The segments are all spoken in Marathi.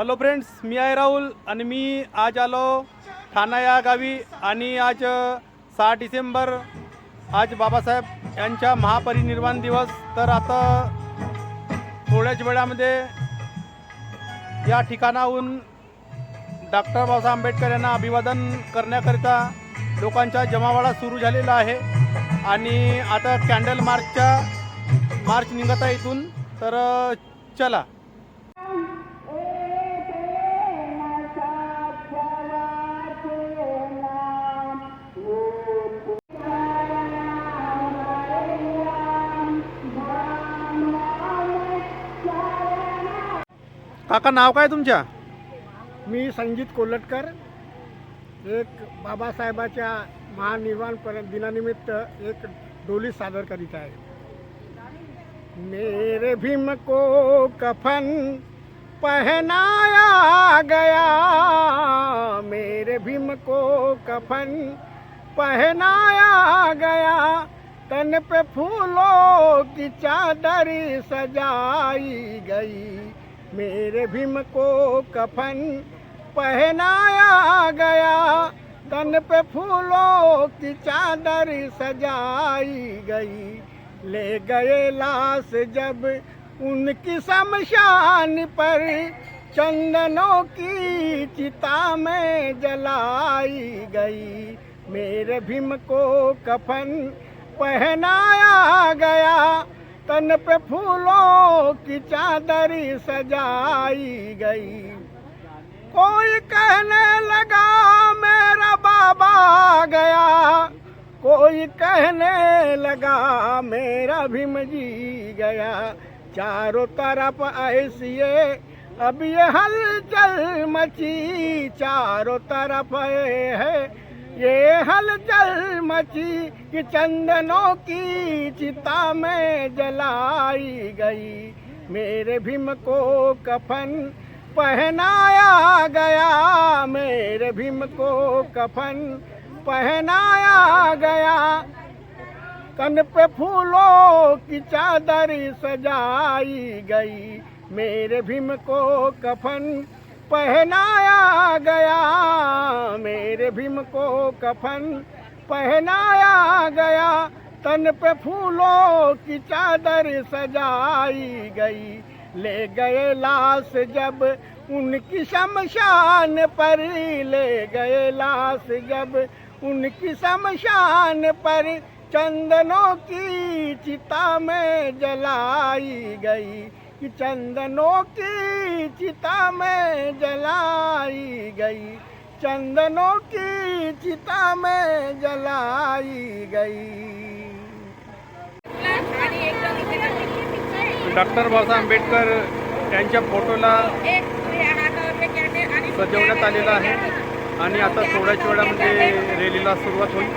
हॅलो फ्रेंड्स मी आहे राहुल आणि मी आज आलो ठाणा या गावी आणि आज सहा डिसेंबर आज बाबासाहेब यांच्या महापरिनिर्वाण दिवस. तर आता थोड्याच वेळामध्ये या ठिकाणाहून डॉक्टर बाबासाहेब आंबेडकर यांना अभिवादन करण्याकरिता लोकांचा जमावाडा सुरू झालेला आहे. आणि आता कॅन्डल मार्चच्या मार्च निघत आहे इथून. तर चला. काका नाव काय तुमच्या? मी संगीत कोलटकर. एक बाबासाहेबाच्या महानिर्वाण पर दिनानिमित्त एक डोली सादर करीत आहे. मेरे भीम को कफन पहनाया गया. मेरे भीम को कफन पहनाया गया. तन पे फूलों की चादर सजाई गई. मेरे भीम को कफन पहनाया गया। तन पे फूलों की चादर सजाई गई। ले गए लाश जब उनकी शमशान पर। चंदनों की चिता में जलाई गई। मेरे भीम को कफन पहनाया गया। तन पे फूलों की चादर सजाई गई। कोई कहने लगा मेरा बाबा गया। कोई कहने लगा मेरा भीम जी गया। चारों तरफ ऐसी अब ये हलचल मची। चारों तरफ है ये हलचल मची कि चंदनों की चिता में जलाई गई। मेरे भीम को कफन पहनाया गया। मेरे भीम को कफन पहनाया गया। कन पे फूलों की चादर सजाई गई। मेरे भीम को कफन पहनाया गया मेरे भीम को कफन। पहनाया गया तन पे फूलों की चादर सजाई गई। ले गए लाश जब उनकी शमशान पर ले गए लाश जब उनकी शमशान पर चंदनों की चिता में जलाई गई। कि चंदनों की चिता में जलाई गई। चंदनों की चिता में जलाई गई। डॉक्टर बाबासाहेब आंबेडकर यांच्या फोटोला सजवण्यात आलेला आहे. आणि आता थोड्याच वेळामध्ये रॅलीला सुरुवात होईल.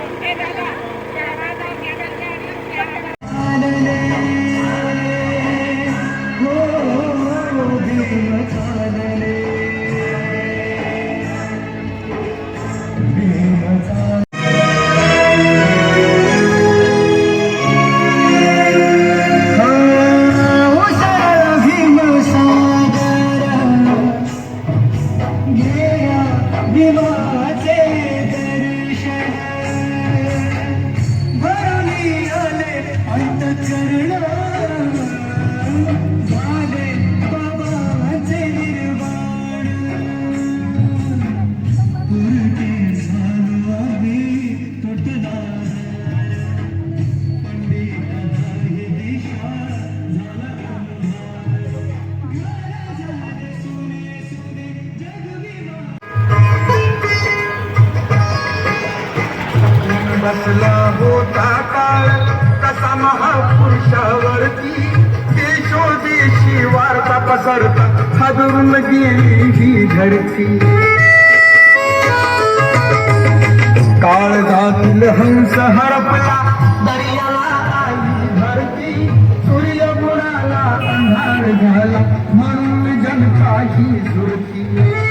ही धरती काळजातील हंस हरपला सूर्य अंधार झाला म्हणून जनता ही सुरती.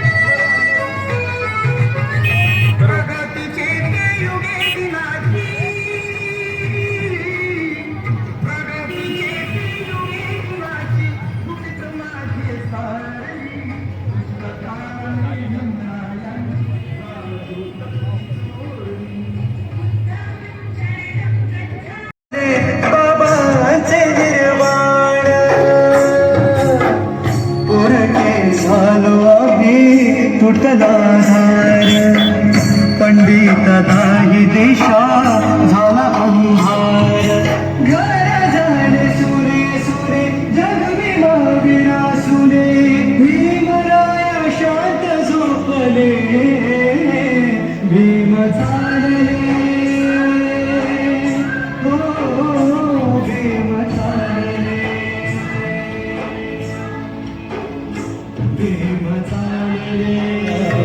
बेत नाही दिशा झाला अंधार. घरा झाले सुरे सुरे जगमी माविरा सुरे भीमराया शांत झोपले. भीम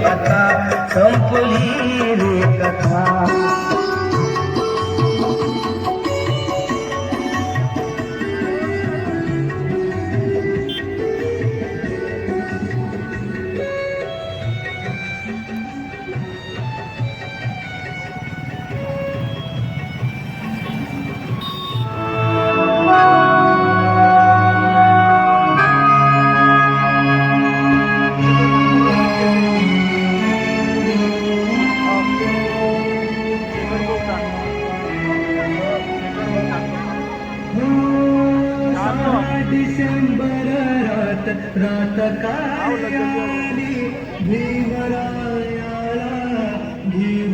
कथा संपली रे कथा। here.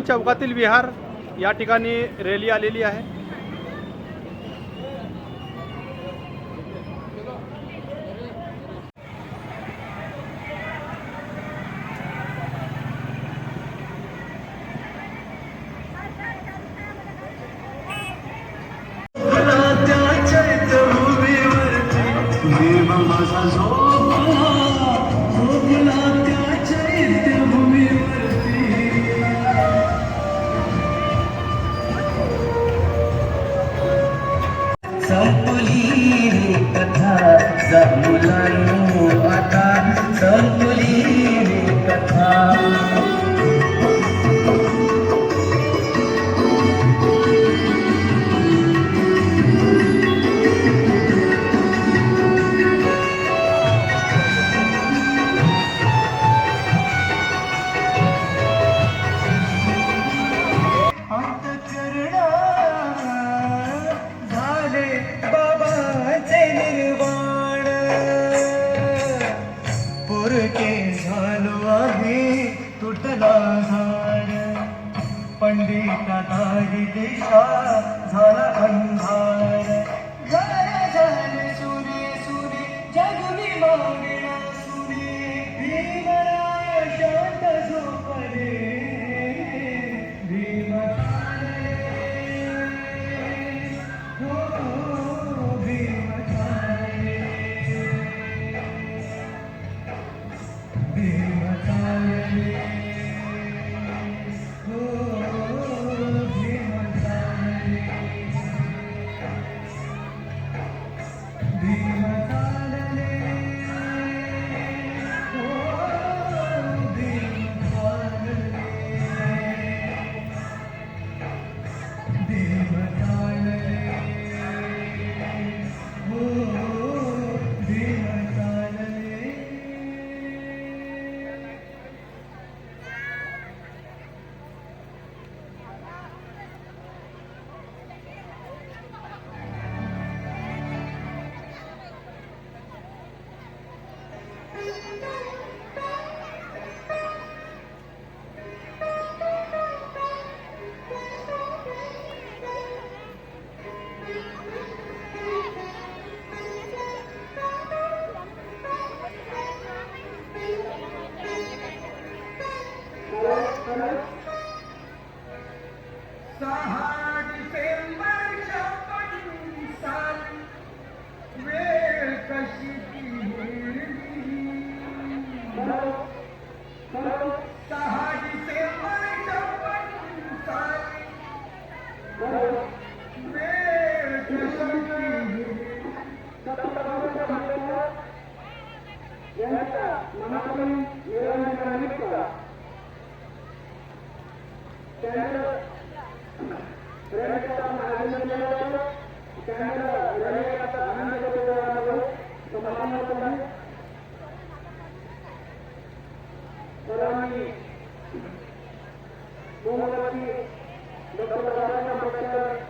भीम चौकातील विहार या ठिकाणी रॅली आलेली आहे. माझा सब नटाई दिशा झाला Amen. Terima kasih. Dr. Raja Profesor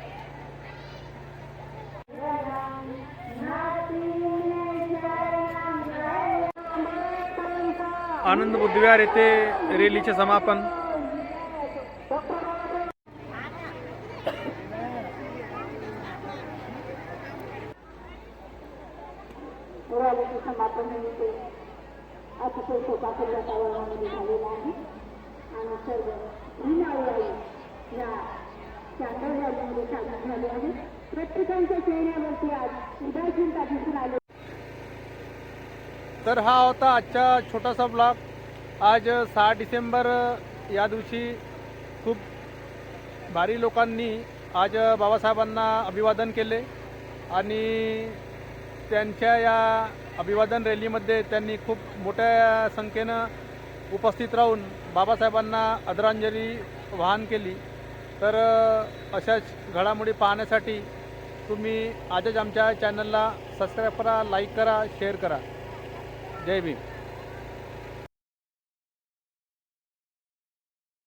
आनंद बुद्धविहार येथे रॅलीचे समापन. समापन म्हणजे अतिशय वातावरणामध्ये झालेलं आहे. आणि सर्व या कॅन्डल रॅलीमध्ये झाले आहे. प्रत्येकांच्या चेहऱ्यावरती आज उदासीनता दिसून आली तर हा होता आजचा छोटासा ब्लॉग. आज सहा डिसेंबर या दिवशी खूप भारी लोकांनी आज बाबासाहेबांना अभिवादन केले आणि त्यांच्या या अभिवादन रॅलीमध्ये त्यांनी खूप मोठ्या संख्येनं उपस्थित राहून बाबासाहेबांना आदरांजली वाहन केली. तर अशाच घडामोडी पाहण्यासाठी तुम्ही आजच आमच्या चॅनलला सबस्क्राईब करा लाईक करा शेअर करा. जय भीम